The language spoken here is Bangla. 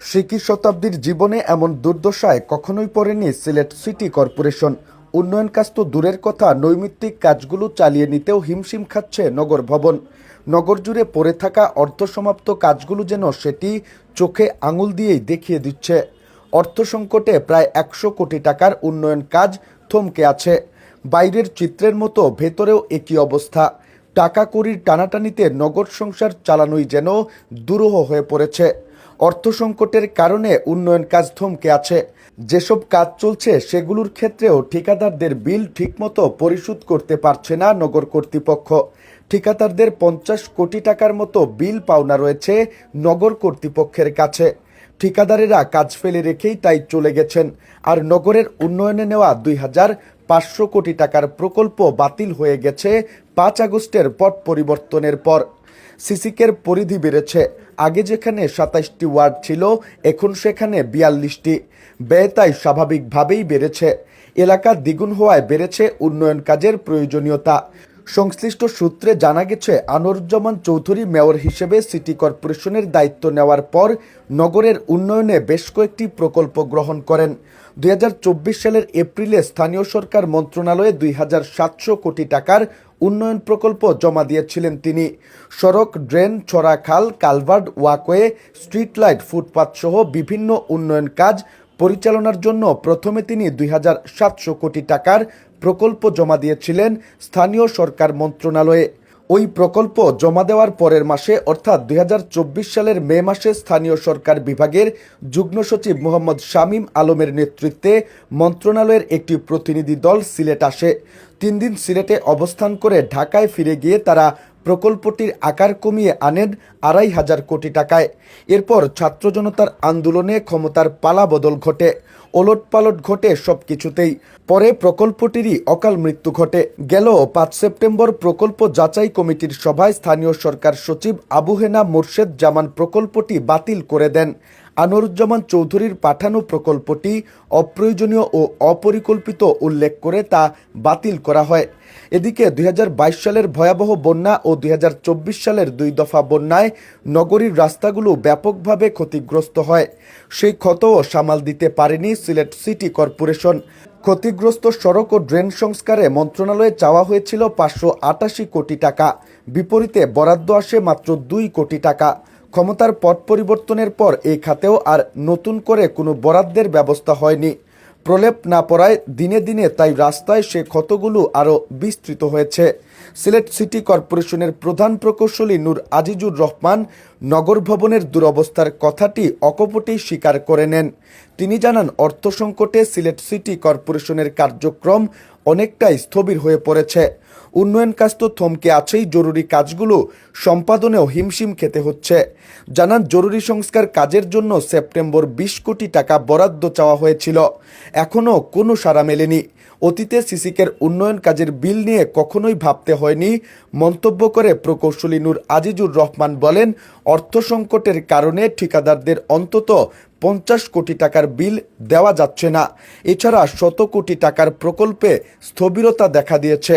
সিকি শতাব্দীর জীবনে এমন দুর্দশায় কখনোই পড়েনি সিলেট সিটি কর্পোরেশন। উন্নয়ন কাজ তো দূরের কথা, নৈমিত্তিক কাজগুলো চালিয়ে নিতেও হিমশিম খাচ্ছে নগর ভবন। নগর জুড়ে পড়ে থাকা অর্ধসমাপ্ত কাজগুলো যেন সেটি চোখে আঙুল দিয়েই দেখিয়ে দিচ্ছে। অর্থ সংকটে প্রায় একশো কোটি টাকার উন্নয়ন কাজ থমকে আছে। বাইরের চিত্রের মতো ভেতরেও একই অবস্থা। টাকা কড়ির টানাটানিতে নগর সংসার চালানোই যেন দুরূহ হয়ে পড়েছে। অর্থ সংকটের কারণে উন্নয়ন কাজ থমকে আছে। যেসব কাজ চলছে, সেগুলোর ক্ষেত্রেও ঠিকাদারদের বিল ঠিকমতো পরিশোধ করতে পারছে না নগর কর্তৃপক্ষ। ঠিকাদারদের পঞ্চাশ কোটি টাকার মতো বিল পাওনা রয়েছে নগর কর্তৃপক্ষের কাছে। ঠিকাদারেরা কাজ ফেলে রেখেই তাই চলে গেছেন। আর নগরের উন্নয়নে নেওয়া দুই হাজার পাঁচশো কোটি টাকার প্রকল্প বাতিল হয়ে গেছে পাঁচ আগস্টের পট পরিবর্তনের পর। সিসিকের পরিধি বেড়েছে। আগে যেখানে সাতাইশটি ওয়ার্ড ছিল, এখন সেখানে বিয়াল্লিশটি। ব্যয় তাই স্বাভাবিকভাবেই বেড়েছে। এলাকা দ্বিগুণ হওয়ায় বেড়েছে উন্নয়ন কাজের প্রয়োজনীয়তা। সংশ্লিষ্ট সূত্রে জানা গেছে আনোরুজ্জামান চৌধুরী মেয়র হিসেবে সিটি কর্পোরেশনের দায়িত্ব নেওয়ার পর নগরের উন্নয়নে বেশ কয়েকটি প্রকল্প গ্রহণ করেন। দুই হাজার চব্বিশ সালের এপ্রিলে স্থানীয় সরকার মন্ত্রণালয়ে দুই হাজার সাতশো কোটি টাকার উন্নয়ন প্রকল্প জমা দিয়েছিলেন তিনি। সড়ক, drain ছড়াখাল culvert walkway street light footpath সহ বিভিন্ন উন্নয়ন কাজ পরিচালনার জন্য প্রথমে তিনি দুই হাজার সাতশো কোটি টাকার প্রকল্প জমা দিয়েছিলেন স্থানীয় সরকার মন্ত্রণালয়ে। ওই প্রকল্প জমা দেওয়ার পরের মাসে, অর্থাৎ দুই হাজার চব্বিশ সালের মে মাসে স্থানীয় সরকার বিভাগের যুগ্ম সচিব মোহাম্মদ শামীম আলমের নেতৃত্বে মন্ত্রণালয়ের একটি প্রতিনিধি দল সিলেট আসে। তিন দিন সিলেটে অবস্থান করে ঢাকায় ফিরে গিয়ে তারা প্রকল্পটির আকার কমিয়ে আনেন আড়াই হাজার কোটি টাকায়। এরপর ছাত্র জনতার আন্দোলনে ক্ষমতার পালা বদল ঘটে। ওলট পালট ঘটে সব কিছুতেই পরে প্রকল্পটিরই অকাল মৃত্যু ঘটে। গেল পাঁচ সেপ্টেম্বর প্রকল্প যাচাই কমিটির সভায় স্থানীয় সরকার সচিব আবু হেনা মোর্শেদ জামান প্রকল্পটি বাতিল করে দেন। আনোরুজ্জামান চৌধুরীর পাঠানো প্রকল্পটি অপ্রয়োজনীয় ও অপরিকল্পিত উল্লেখ করে তা বাতিল করা হয়। এদিকে দুই হাজার বাইশ সালের ভয়াবহ বন্যা ও দুই হাজার চব্বিশ সালের দুই দফা বন্যায় নগরীর রাস্তাগুলো ব্যাপকভাবে ক্ষতিগ্রস্ত হয়। সেই ক্ষতও সামাল দিতে পারেনি সিলেট সিটি কর্পোরেশন। ক্ষতিগ্রস্ত সড়ক ও ড্রেন সংস্কারে মন্ত্রণালয়ে চাওয়া হয়েছিল পাঁচশো আটাশি কোটি টাকা। বিপরীতে বরাদ্দ আসে মাত্র দুই কোটি টাকা। ক্ষমতার পট পরিবর্তনের পর এই খাতেও আর নতুন করে কোনো বরাদ্দের ব্যবস্থা হয়নি। প্রলেপ না পড়ায় দিনে দিনে তাই রাস্তায় সে ক্ষতগুলো আরও বিস্তৃত হয়েছে। সিলেট সিটি কর্পোরেশনের প্রধান প্রকৌশলী নূর আজিজুর রহমান নগর ভবনের দুরবস্থার কথাটি অকপটেই স্বীকার করে নেন। তিনি জানান, অর্থ সংকটে সিলেট সিটি কর্পোরেশনের কার্যক্রম অনেকটাই স্থবির হয়ে পড়েছে। উন্নয়ন কাজ তো থমকে আছেই, জরুরি কাজগুলো সম্পাদনেও হিমশিম খেতে হচ্ছে। জানান, জরুরি সংস্কার কাজের জন্য সেপ্টেম্বর বিশ কোটি টাকা বরাদ্দ চাওয়া হয়েছিল। এখনও কোনো সাড়া মেলেনি। অতীতে সিসিকের উন্নয়ন কাজের বিল নিয়ে কখনোই ভাবতে হয়নি, মন্তব্য করে প্রকৌশলী নূর আজিজুর রহমান বলেন, অর্থ সংকটের কারণে ঠিকাদারদের অন্তত পঞ্চাশ কোটি টাকার বিল দেওয়া যাচ্ছে না। এছাড়া শত কোটি টাকার প্রকল্পে স্থবিরতা দেখা দিয়েছে।